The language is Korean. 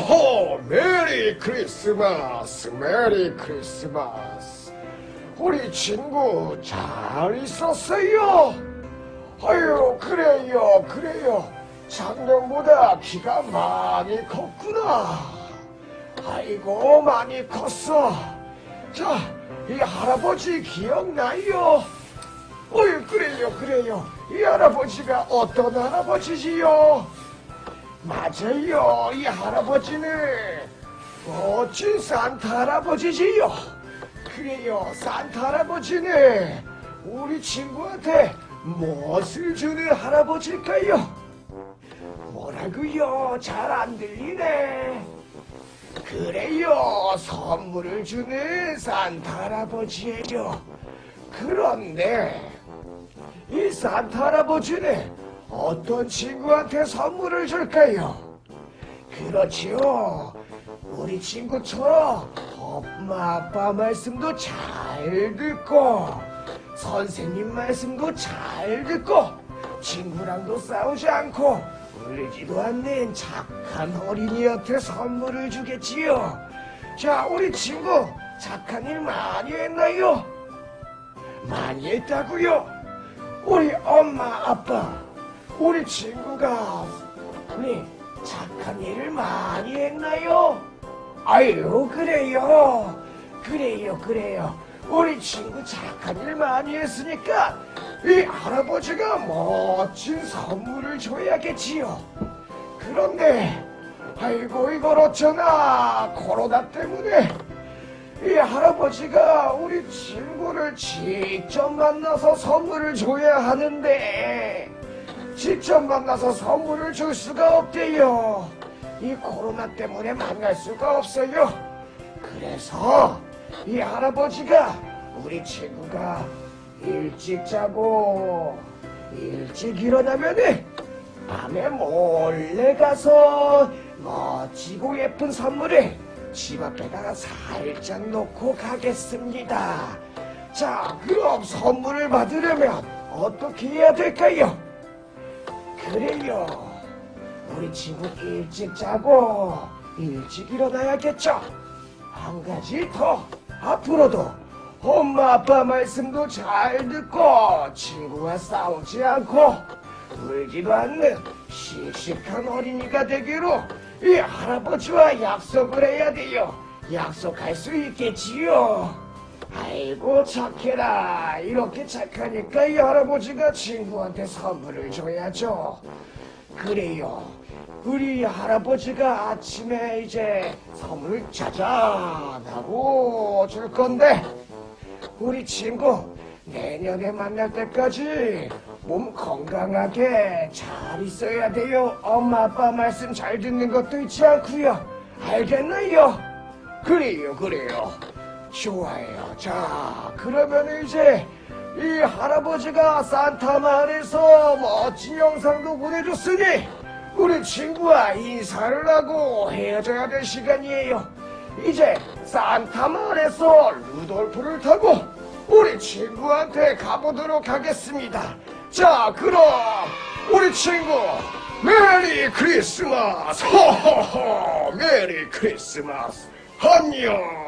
호호 메리 크리스마스 메리 크리스마스 우리 친구 잘 있었어요? 아유 그래요 그래요 작년보다 키가 많이 컸구나 아이고 많이 컸어 자 이 할아버지 기억나요? 어이 그래요 그래요 이 할아버지가 어떤 할아버지지요? 맞아요 이 할아버지는 멋진 산타 할아버지지요. 그래요 산타 할아버지는 우리 친구한테 무엇을 주는 할아버지일까요? 뭐라고요? 잘 안 들리네. 그래요 선물을 주는 산타 할아버지예요. 그런데 이 산타 할아버지는 어떤 친구한테 선물을 줄까요? 그렇지요. 우리 친구처럼 엄마 아빠 말씀도 잘 듣고 선생님 말씀도 잘 듣고 친구랑도 싸우지 않고 울지도 않는 착한 어린이한테 선물을 주겠지요. 자, 우리 친구 착한 일 많이 했나요? 많이 했다고요? 우리 엄마 아빠 우리 친구가 우리 착한 일을 많이 했나요? 아유 그래요. 그래요 그래요. 우리 친구 착한 일 많이 했으니까 이 할아버지가 멋진 선물을 줘야겠지요. 그런데 아이고 이걸 어쩌나 코로나 때문에 이 할아버지가 우리 친구를 직접 만나서 선물을 줘야 하는데 직접 만나서 선물을 줄 수가 없대요. 이 코로나 때문에 만날 수가 없어요. 그래서 이 할아버지가 우리 친구가 일찍 자고 일찍 일어나면은 밤에 몰래 가서 멋지고 예쁜 선물을 집 앞에다가 살짝 놓고 가겠습니다. 자, 그럼 선물을 받으려면 어떻게 해야 될까요? 그래요. 우리 친구 일찍 자고 일찍 일어나야겠죠. 한 가지 더 앞으로도 엄마 아빠 말씀도 잘 듣고 친구와 싸우지 않고 울지도 않는 씩씩한 어린이가 되기로 이 할아버지와 약속을 해야 돼요. 약속할 수 있겠지요. 아이고 착해라. 이렇게 착하니까 이 할아버지가 친구한테 선물을 줘야죠. 그래요. 우리 할아버지가 아침에 이제 선물 짜잔 하고 줄 건데 우리 친구 내년에 만날 때까지 몸 건강하게 잘 있어야 돼요. 엄마 아빠 말씀 잘 듣는 것도 잊지 않고요. 알겠나요? 그래요, 그래요. 좋아요. 자, 그러면 이제 이 할아버지가 산타 마을에서 멋진 영상도 보내줬으니 우리 친구와 인사를 하고 헤어져야 될 시간이에요. 이제 산타 마을에서 루돌프를 타고 우리 친구한테 가보도록 하겠습니다. 자, 그럼 우리 친구 메리 크리스마스! 호호호! 메리 크리스마스! 안녕!